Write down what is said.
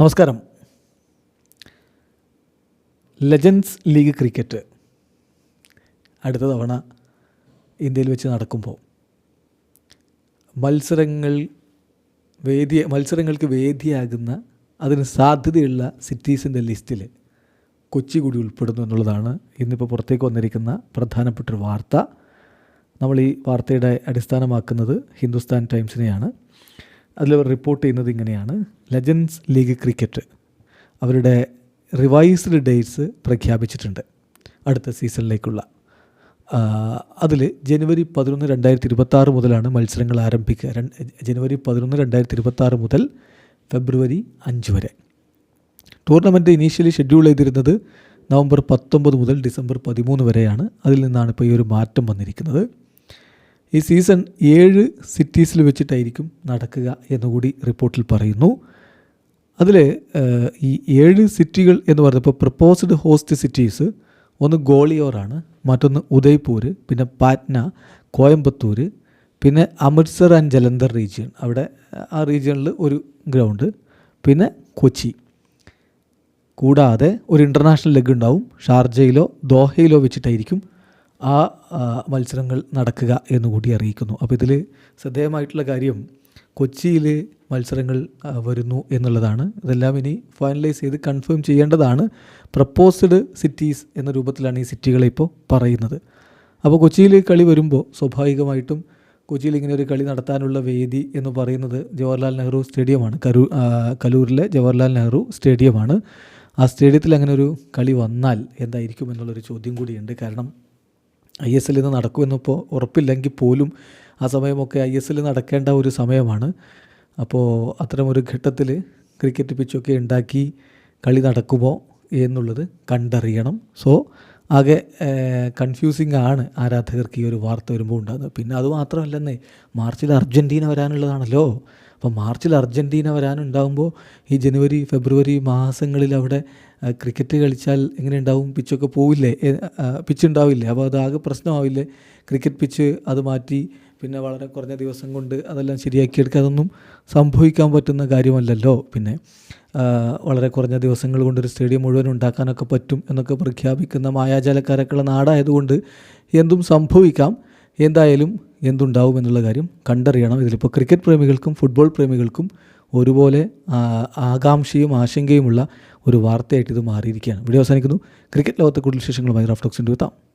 നമസ്കാരം. Legends league cricket അടുത്ത തവണ ഇന്ത്യയിൽ വെച്ച് നടക്കുമ്പോൾ മത്സരങ്ങൾ വേദി മത്സരങ്ങൾക്ക് വേദിയാകുന്ന അതിന് സാധ്യതയുള്ള സിറ്റീസിന്റെ ലിസ്റ്റിൽ കൊച്ചി കൂടി ഉൾപ്പെടുന്നു എന്നുള്ളതാണ് ഇന്നിപ്പോൾ പുറത്തേക്ക് വന്നിരിക്കുന്ന പ്രധാനപ്പെട്ടൊരു വാർത്ത. നമ്മൾ ഈ വാർത്തയുടെ അടിസ്ഥാനമാക്കുന്നത് ഹിന്ദുസ്ഥാൻ ടൈംസിനെയാണ്. അതിൽ അവർ റിപ്പോർട്ട് ചെയ്യുന്നത് ഇങ്ങനെയാണ്. ലെജൻസ് ലീഗ് ക്രിക്കറ്റ് അവരുടെ റിവൈസ്ഡ് ഡേറ്റ്സ് പ്രഖ്യാപിച്ചിട്ടുണ്ട് അടുത്ത സീസണിലേക്കുള്ള അതിൽ ജനുവരി പതിനൊന്ന് രണ്ടായിരത്തി ഇരുപത്താറ് മുതലാണ് മത്സരങ്ങൾ ആരംഭിക്കുക. ജനുവരി പതിനൊന്ന് രണ്ടായിരത്തി ഇരുപത്താറ് മുതൽ ഫെബ്രുവരി അഞ്ച് വരെ. ടൂർണമെന്റ് ഇനീഷ്യലി ഷെഡ്യൂൾ ചെയ്തിരുന്നത് നവംബർ പത്തൊമ്പത് മുതൽ ഡിസംബർ പതിമൂന്ന് വരെയാണ്. അതിൽ നിന്നാണ് ഇപ്പോൾ ഈ ഒരു മാറ്റം വന്നിരിക്കുന്നത്. ഈ സീസൺ ഏഴ് സിറ്റീസിൽ വെച്ചിട്ടായിരിക്കും നടക്കുക എന്നുകൂടി റിപ്പോർട്ടിൽ പറയുന്നു. അതിൽ ഈ ഏഴ് സിറ്റികൾ എന്ന് പറഞ്ഞപ്പോൾ പ്രപ്പോസ്ഡ് ഹോസ്റ്റ് സിറ്റീസ് ഒന്ന് ഗോളിയോറാണ് മറ്റൊന്ന് ഉദയ്പൂർ പിന്നെ പാറ്റ്ന കോയമ്പത്തൂർ പിന്നെ അമൃത്സർ ആൻഡ് ജലന്ധർ റീജിയൺ. അവിടെ ആ റീജിയണിൽ ഒരു ഗ്രൗണ്ട് പിന്നെ കൊച്ചി. കൂടാതെ ഒരു ഇന്റർനാഷണൽ ലെഗ് ഉണ്ടാവും. ഷാർജയിലോ ദോഹയിലോ വെച്ചിട്ടായിരിക്കും ആ മത്സരങ്ങൾ നടക്കുക എന്ന് കൂടി അറിയിക്കുന്നു. അപ്പോൾ ഇതിൽ ശ്രദ്ധേയമായിട്ടുള്ള കാര്യം കൊച്ചിയിൽ മത്സരങ്ങൾ വരുന്നു എന്നുള്ളതാണ്. ഇതെല്ലാം ഇനി ഫൈനലൈസ് ചെയ്ത് കൺഫേം ചെയ്യേണ്ടതാണ്. പ്രപ്പോസ്ഡ് സിറ്റീസ് എന്ന രൂപത്തിലാണ് ഈ സിറ്റികളെ ഇപ്പോൾ പറയുന്നത്. അപ്പോൾ കൊച്ചിയിൽ കളി വരുമ്പോൾ സ്വാഭാവികമായിട്ടും കൊച്ചിയിൽ ഇങ്ങനെ ഒരു കളി നടത്താനുള്ള വേദി എന്ന് പറയുന്നത് ജവഹർലാൽ നെഹ്റു സ്റ്റേഡിയമാണ്. കരൂർ കലൂരിലെ ജവഹർലാൽ നെഹ്റു സ്റ്റേഡിയമാണ്. ആ സ്റ്റേഡിയത്തിൽ അങ്ങനെ ഒരു കളി വന്നാൽ എന്തായിരിക്കും എന്നുള്ളൊരു ചോദ്യം കൂടിയുണ്ട്. കാരണം ഐ എസ് എല്ലിൽ നിന്ന് നടക്കുമെന്നിപ്പോൾ ഉറപ്പില്ലെങ്കിൽ പോലും ആ സമയമൊക്കെ ഐ എസ് എല്ലിൽ നടക്കേണ്ട ഒരു സമയമാണ്. അപ്പോൾ അത്തരമൊരു ഘട്ടത്തിൽ ക്രിക്കറ്റ് പിച്ചൊക്കെ ഉണ്ടാക്കി കളി നടക്കുമോ എന്നുള്ളത് കണ്ടറിയണം. സോ ആകെ കൺഫ്യൂസിങ് ആണ് ആരാധകർക്ക് ഈ ഒരു വാർത്ത വരുമ്പോൾ ഉണ്ടാകുന്നത്. പിന്നെ അതുമാത്രമല്ലെന്നേ മാർച്ചിൽ അർജന്റീന വരാനുള്ളതാണല്ലോ. അപ്പോൾ മാർച്ചിൽ അർജന്റീന വരാനുണ്ടാകുമ്പോൾ ഈ ജനുവരി ഫെബ്രുവരി മാസങ്ങളിൽ അവിടെ ക്രിക്കറ്റ് കളിച്ചാൽ എങ്ങനെ ഉണ്ടാവും? പിച്ചൊക്കെ പോവില്ലേ? പിച്ച് ഉണ്ടാവില്ലേ അപ്പോൾ അതാകെ പ്രശ്നമാവില്ലേ? ക്രിക്കറ്റ് പിച്ച് അത് മാറ്റി പിന്നെ വളരെ കുറഞ്ഞ ദിവസം കൊണ്ട് അതെല്ലാം ശരിയാക്കിയെടുക്കുക അതൊന്നും സംഭവിക്കാൻ പറ്റുന്ന കാര്യമല്ലല്ലോ. പിന്നെ വളരെ കുറഞ്ഞ ദിവസങ്ങൾ കൊണ്ട് ഒരു സ്റ്റേഡിയം മുഴുവൻ ഉണ്ടാക്കാനൊക്കെ പറ്റും എന്നൊക്കെ പ്രഖ്യാപിക്കുന്ന മായാജാലക്കാരൊക്കെയുള്ള നാടായതുകൊണ്ട് എന്തും സംഭവിക്കാം. എന്തായാലും എന്തുണ്ടാവും എന്നുള്ള കാര്യം കണ്ടറിയണം. ഇതിലിപ്പോൾ ക്രിക്കറ്റ് പ്രേമികൾക്കും ഫുട്ബോൾ പ്രേമികൾക്കും ഒരുപോലെ ആകാംക്ഷയും ആശങ്കയുമുള്ള ഒരു വാർത്തയായിട്ട് ഇത് മാറിയിരിക്കുകയാണ്. വീഡിയോ അവസാനിക്കുന്നു. ക്രിക്കറ്റ് ലോകത്തെ കൂടുതൽ വിശേഷങ്ങളുമായി റഫ്ഡോക്സിന്റെ എത്താം